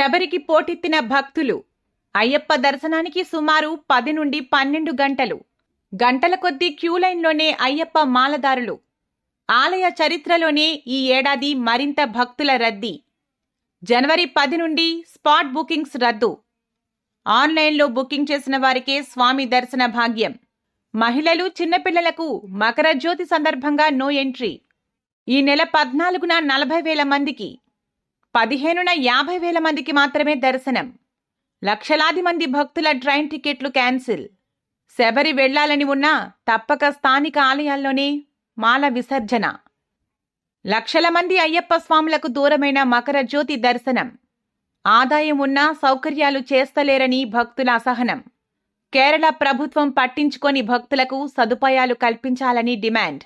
శబరికి పోటెత్తిన భక్తులు? అయ్యప్ప దర్శనానికి సుమారు పది నుండి పన్నెండు గంటలు. గంటల కొద్దీ క్యూ లైన్లోనే అయ్యప్ప మాలదారులు. ఆలయ చరిత్రలోనే ఈ ఏడాది మరింత భక్తుల రద్దీ. జనవరి పది నుండి స్పాట్ బుకింగ్స్ రద్దు. ఆన్లైన్లో బుకింగ్ చేసిన వారికే స్వామి దర్శన భాగ్యం. మహిళలు చిన్నపిల్లలకు మకర జ్యోతి సందర్భంగా నో ఎంట్రీ. ఈ నెల పద్నాలుగున నలభై వేల మందికి పదిహేనున యాభై వేల మందికి మాత్రమే దర్శనం. లక్షలాది మంది భక్తుల ట్రైన్ టికెట్లు క్యాన్సిల్. శబరి వెళ్ళాలని ఉన్నా తప్పక స్థానిక ఆలయాల్లోనే మాల విసర్జన. లక్షల మంది అయ్యప్ప స్వాములకు దూరమైన మకర జ్యోతి దర్శనం. ఆదాయం ఉన్నా సౌకర్యాలు చేస్తలేరని భక్తుల అసహనం. కేరళ ప్రభుత్వం పట్టించుకొని భక్తులకు సదుపాయాలు కల్పించాలని డిమాండ్.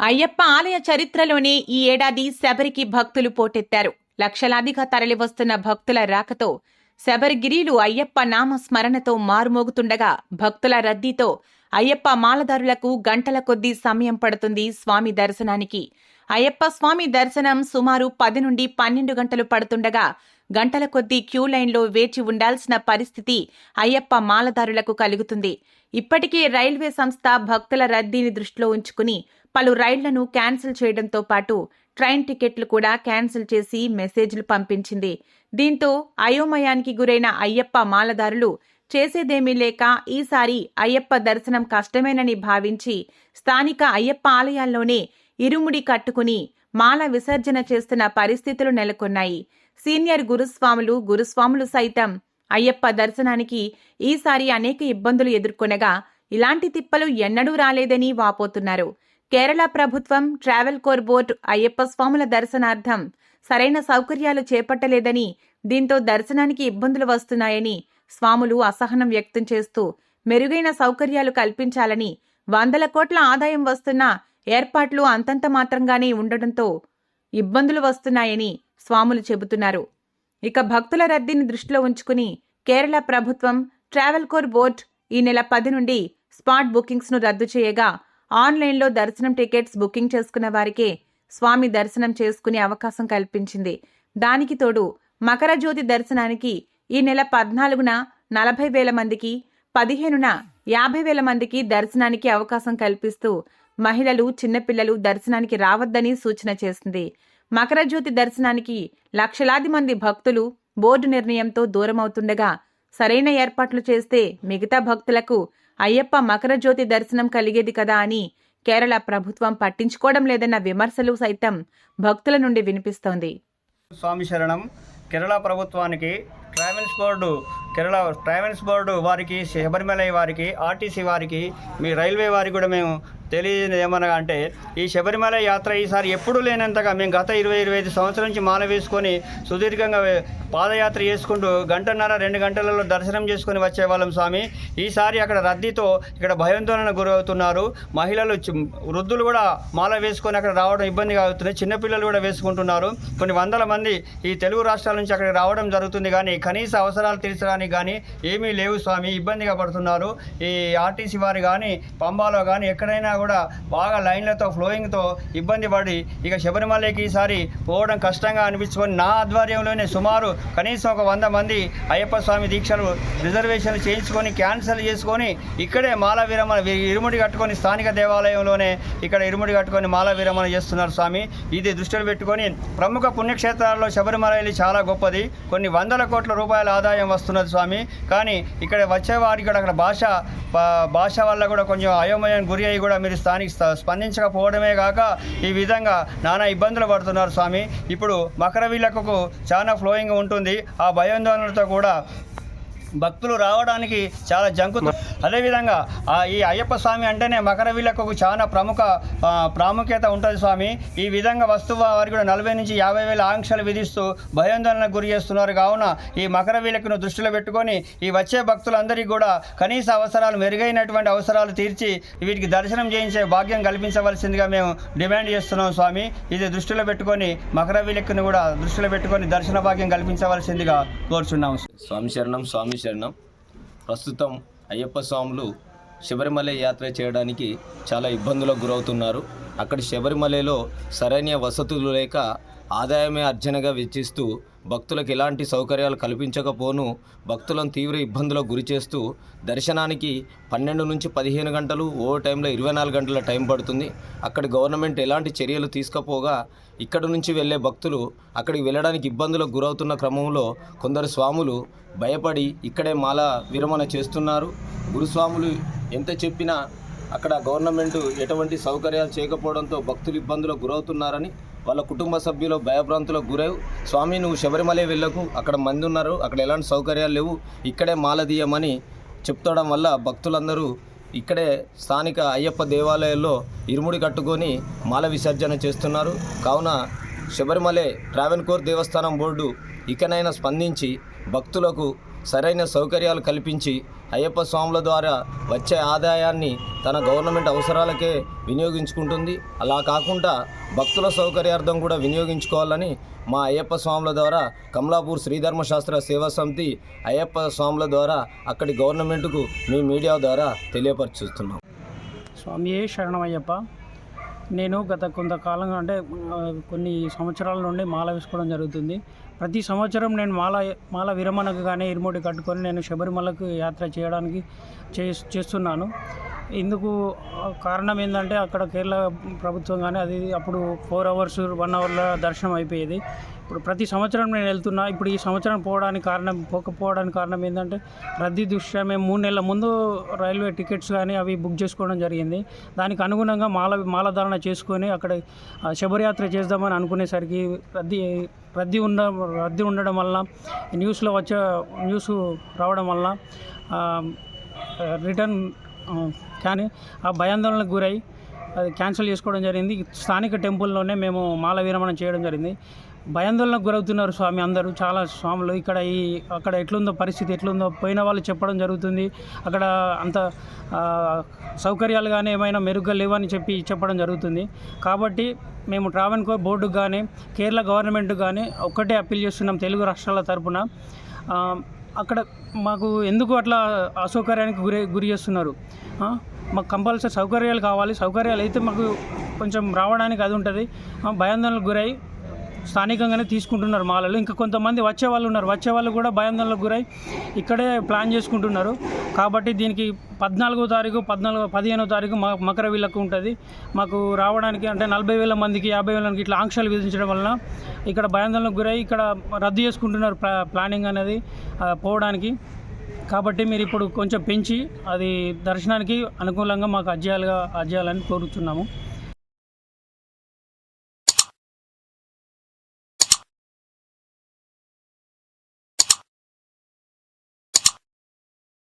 అయ్యప్ప ఆలయ చరిత్రలోనే ఈ ఏడాది శబరికి భక్తులు పోటెత్తారు. లక్షలాదిగా తరలివస్తున్న భక్తుల రాకతో శబరిగిరీలు అయ్యప్ప నామ స్మరణతో మారుమోగుతుండగా భక్తుల రద్దీతో అయ్యప్ప మాలదారులకు గంటల కొద్దీ సమయం పడుతుంది స్వామి దర్శనానికి. అయ్యప్ప స్వామి దర్శనం సుమారు పది నుండి పన్నెండు గంటలు పడుతుండగా గంటల కొద్దీ క్యూ లైన్లో వేచి ఉండాల్సిన పరిస్థితి అయ్యప్ప మాలదారులకు కలుగుతుంది. ఇప్పటికే రైల్వే సంస్థ భక్తుల రద్దీని దృష్టిలో ఉంచుకుని పలు రైళ్ళను క్యాన్సిల్ చేయడంతో పాటు ట్రైన్ టికెట్లు కూడా క్యాన్సిల్ చేసి మెసేజ్లు పంపించింది. దీంతో అయోమయానికి గురైన అయ్యప్ప మాలదారులు చేసేదేమీ లేక ఈసారి అయ్యప్ప దర్శనం కష్టమేనని భావించి స్థానిక అయ్యప్ప ఆలయాల్లోనే ఇరుముడి కట్టుకుని మాల విసర్జన చేస్తున్న పరిస్థితులు నెలకొన్నాయి. సీనియర్ గురుస్వాములు గురుస్వాములు సైతం అయ్యప్ప దర్శనానికి ఈసారి అనేక ఇబ్బందులు ఎదుర్కొనగా ఇలాంటి తిప్పలు ఎన్నడూ రాలేదని వాపోతున్నారు. కేరళ ప్రభుత్వం ట్రావెల్ కోర్ బోర్డు అయ్యప్ప స్వాముల దర్శనార్థం సరైన సౌకర్యాలు చేపట్టలేదని దీంతో దర్శనానికి ఇబ్బందులు వస్తున్నాయని స్వాములు అసహనం వ్యక్తం చేస్తూ మెరుగైన సౌకర్యాలు కల్పించాలని వందల కోట్ల ఆదాయం వస్తున్న ఏర్పాట్లు అంతంత మాత్రంగానే ఉండడంతో ఇబ్బందులు వస్తున్నాయని స్వాములు చెబుతున్నారు. ఇక భక్తుల రద్దీని దృష్టిలో ఉంచుకుని కేరళ ప్రభుత్వం ట్రావెల్ కోర్ బోర్డ్ ఈ నెల పది నుండి స్పాట్ బుకింగ్స్ను రద్దు చేయగా ఆన్లైన్లో దర్శనం టికెట్స్ బుకింగ్ చేసుకున్న వారికే స్వామి దర్శనం చేసుకునే అవకాశం కల్పించింది. దానికి తోడు మకర జ్యోతి దర్శనానికి ఈ నెల పద్నాలుగున నలభై వేల మందికి పదిహేనున యాభై వేల మందికి దర్శనానికి అవకాశం కల్పిస్తూ మహిళలు చిన్నపిల్లలు దర్శనానికి రావద్దని సూచన చేసింది. మకర జ్యోతి దర్శనానికి లక్షలాది మంది భక్తులు బోర్డు నిర్ణయంతో దూరమవుతుండగా సరైన ఏర్పాట్లు చేస్తే మిగతా భక్తులకు అయ్యప్ప మకర జ్యోతి దర్శనం కలిగేది కదా అని కేరళ ప్రభుత్వం పట్టించుకోవడం లేదన్న విమర్శలు సైతం భక్తుల నుండి వినిపిస్తోంది. స్వామి శరణం కేరళ ప్రభుత్వానికి travels board Kerala travels board వారికి శబరిమలై వారికి ఆర్టీసీ వారికి మీ రైల్వే వారికి కూడా మేము తెలియదు ఏమనగా అంటే ఈ శబరిమల యాత్ర ఈసారి ఎప్పుడూ లేనంతగా మేము గత ఇరవై ఇరవై ఐదు సంవత్సరం నుంచి మాల వేసుకొని సుదీర్ఘంగా పాదయాత్ర చేసుకుంటూ గంటన్నర రెండు గంటలలో దర్శనం చేసుకొని వచ్చేవాళ్ళం స్వామి. ఈసారి అక్కడ రద్దీతో ఇక్కడ భయాందోళన గురవుతున్నారు. మహిళలు వృద్ధులు కూడా మాల వేసుకొని అక్కడ రావడం ఇబ్బందిగా అవుతుంది. చిన్నపిల్లలు కూడా వేసుకుంటున్నారు. కొన్ని వందల మంది ఈ తెలుగు రాష్ట్రాల నుంచి అక్కడికి రావడం జరుగుతుంది కానీ కనీస అవసరాలు తీర్చడానికి కానీ ఏమీ లేవు స్వామి. ఇబ్బందిగా పడుతున్నారు. ఈ ఆర్టీసీ వారు కానీ పంబాలో కానీ ఎక్కడైనా కూడా బాగా లైన్లతో ఫ్లోయింగ్తో ఇబ్బంది పడి ఇక శబరిమలకి ఈసారి పోవడం కష్టంగా అనిపించుకొని నా ఆధ్వర్యంలోనే సుమారు కనీసం ఒక వంద మంది అయ్యప్ప స్వామి దీక్షలు రిజర్వేషన్లు చేయించుకొని క్యాన్సిల్ చేసుకొని ఇక్కడే మాల విరమణ ఇరుముడి కట్టుకొని స్థానిక దేవాలయంలోనే ఇక్కడ ఇరుముడి కట్టుకొని మాల విరమణ చేస్తున్నారు స్వామి. ఇది దృష్టిలో పెట్టుకొని ప్రముఖ పుణ్యక్షేత్రాల్లో శబరిమల చాలా గొప్పది. కొన్ని వందల కోట్ల రూపాయల ఆదాయం వస్తున్నది స్వామి. కానీ ఇక్కడ వచ్చేవారికి కూడా అక్కడ భాష భాష వల్ల కూడా కొంచెం అయోమయం గురి అయ్యి కూడా మీరు స్థానిక స్ప- స్పందించకపోవడమే కాక ఈ విధంగా నానా ఇబ్బందులు పడుతున్నారు స్వామి. ఇప్పుడు మకర వీళ్ళకు చాలా ఫ్లోయింగ్ ఉంటుంది. ఆ భయాందోళనలతో కూడా భక్తులు రావడానికి చాలా జంకుతు అదేవిధంగా ఈ అయ్యప్ప స్వామి అంటేనే మకర వీళ్ళకు చాలా ప్రముఖ ప్రాముఖ్యత ఉంటుంది స్వామి. ఈ విధంగా వస్తువు వారికి కూడా నలభై నుంచి యాభై వేల ఆంక్షలు విధిస్తూ భయాందోళనకు గురి చేస్తున్నారు. కావున ఈ మకర వీళ్ళకును దృష్టిలో పెట్టుకొని ఈ వచ్చే భక్తులందరికీ కూడా కనీస అవసరాలు మెరుగైనటువంటి అవసరాలు తీర్చి వీటికి దర్శనం చేయించే భాగ్యం కల్పించవలసిందిగా మేము డిమాండ్ చేస్తున్నాం స్వామి. ఇది దృష్టిలో పెట్టుకొని మకర విలక్కును కూడా దృష్టిలో పెట్టుకొని దర్శన భాగ్యం కల్పించవలసిందిగా కోరుచున్నాం స్వామి శరణం స్వామి శరణం. ప్రస్తుతం అయ్యప్ప స్వాములు శబరిమల యాత్ర చేయడానికి చాలా ఇబ్బందులకు గురవుతున్నారు. అక్కడ శబరిమలలో సరైన వసతులు లేక ఆదాయమే అర్జనగా వెచ్చిస్తూ భక్తులకు ఎలాంటి సౌకర్యాలు కల్పించకపోను భక్తులను తీవ్ర ఇబ్బందులకు గురి చేస్తూ దర్శనానికి పన్నెండు నుంచి పదిహేను గంటలు ఓ టైంలో ఇరవై నాలుగు గంటల టైం పడుతుంది. అక్కడి గవర్నమెంట్ ఎలాంటి చర్యలు తీసుకపోగా ఇక్కడ నుంచి వెళ్ళే భక్తులు అక్కడికి వెళ్ళడానికి ఇబ్బందులకు గురవుతున్న క్రమంలో కొందరు స్వాములు భయపడి ఇక్కడే మాల విరమణ చేస్తున్నారు. గురుస్వాములు ఎంత చెప్పినా అక్కడ గవర్నమెంట్ ఎటువంటి సౌకర్యాలు చేయకపోవడంతో భక్తులు ఇబ్బందులకు గురవుతున్నారని వాళ్ళ కుటుంబ సభ్యులు భయభ్రాంతులకు గురవు స్వామి నువ్వు శబరిమలే వెళ్ళకు. అక్కడ మంది ఉన్నారు. అక్కడ ఎలాంటి సౌకర్యాలు లేవు. ఇక్కడే మాలదీయమని చెప్తడం వల్ల భక్తులందరూ ఇక్కడే స్థానిక అయ్యప్ప దేవాలయాల్లో ఇరుముడి కట్టుకొని మాల విసర్జన చేస్తున్నారు. కావున శబరిమలై ట్రావెన్కోర్ దేవస్థానం బోర్డు ఇకనైనా స్పందించి భక్తులకు సరైన సౌకర్యాలు కల్పించి అయ్యప్ప స్వాముల ద్వారా వచ్చే ఆదాయాన్ని తన గవర్నమెంట్ అవసరాలకే వినియోగించుకుంటుంది. అలా కాకుండా భక్తుల సౌకర్యార్థం కూడా వినియోగించుకోవాలని మా అయ్యప్ప స్వాముల ద్వారా కమలాపూర్ శ్రీధర్మశాస్త్ర సేవా సమితి అయ్యప్ప స్వాముల ద్వారా అక్కడి గవర్నమెంట్కు మీ మీడియా ద్వారా తెలియపరచుతున్నాం. స్వామి శరణమయ్యప్ప. నేను గత కొంతకాలంగా అంటే కొన్ని సంవత్సరాల నుండి మాల వేసుకోవడం జరుగుతుంది. ప్రతి సంవత్సరం నేను మాల మాల విరమణకు కానీ ఇరుముడి కట్టుకొని నేను శబరిమలకు యాత్ర చేయడానికి చే చేస్తున్నాను. ఇందుకు కారణం ఏంటంటే అక్కడ కేరళ ప్రభుత్వం కానీ అది అప్పుడు ఫోర్ అవర్స్ వన్ అవర్లో దర్శనం అయిపోయేది. ఇప్పుడు ప్రతి సంవత్సరం నేను వెళ్తున్నా ఇప్పుడు ఈ సంవత్సరం పోవడానికి కారణం పోకపోవడానికి కారణం ఏంటంటే రద్దీ దృష్ట్యా మేము మూడు నెలల ముందు రైల్వే టికెట్స్ కానీ అవి బుక్ చేసుకోవడం జరిగింది. దానికి అనుగుణంగా మాల మాలధారణ చేసుకొని అక్కడ శబరియాత్ర చేద్దామని అనుకునేసరికి రద్దీ రద్దీ ఉండ రద్దీ ఉండడం వల్ల న్యూస్లో వచ్చే న్యూస్ రావడం వల్ల రిటర్న్ కానీ ఆ భయాందోళనకు గురై అది క్యాన్సిల్ చేసుకోవడం జరిగింది. స్థానిక టెంపుల్లోనే మేము మాల విరమణ చేయడం జరిగింది. భయాందోళనకు గురవుతున్నారు స్వామి అందరూ. చాలా స్వాములు ఇక్కడ ఈ అక్కడ ఎట్లుందో పరిస్థితి ఎట్లుందో పోయిన వాళ్ళు చెప్పడం జరుగుతుంది. అక్కడ అంత సౌకర్యాలు కానీ ఏమైనా మెరుగ్గా లేవని చెప్పి చెప్పడం జరుగుతుంది. కాబట్టి మేము ట్రావెన్కో బోర్డుకు కానీ కేరళ గవర్నమెంట్ కానీ ఒక్కటే అప్పీల్ చేస్తున్నాం తెలుగు రాష్ట్రాల తరపున. అక్కడ మాకు ఎందుకు అట్లా అసౌకర్యానికి గురి గురి చేస్తున్నారు? మాకు కంపల్సరీ సౌకర్యాలు కావాలి. సౌకర్యాలు అయితే మాకు కొంచెం రావడానికి అది ఉంటుంది. భయాందోళనకు గురై స్థానికంగానే తీసుకుంటున్నారు మాలలు. ఇంకా కొంతమంది వచ్చే వాళ్ళు ఉన్నారు. వచ్చే వాళ్ళు కూడా భయాందోళనకు గురై ఇక్కడే ప్లాన్ చేసుకుంటున్నారు. కాబట్టి దీనికి పద్నాలుగో తారీఖు పద్నాలుగు పదిహేనో తారీఖు మా మకర వీళ్ళకు ఉంటుంది. మాకు రావడానికి అంటే నలభై వేల మందికి యాభై వేల మందికి ఇట్లా ఆంక్షలు విధించడం వలన ఇక్కడ భయాందోళనకు గురై ఇక్కడ రద్దు చేసుకుంటున్నారు ప్లా ప్లానింగ్ అనేది పోవడానికి. కాబట్టి మీరు ఇప్పుడు కొంచెం పెంచి అది దర్శనానికి అనుకూలంగా మాకు అజ్జేయాలుగా అజ్జేయాలని కోరుతున్నాము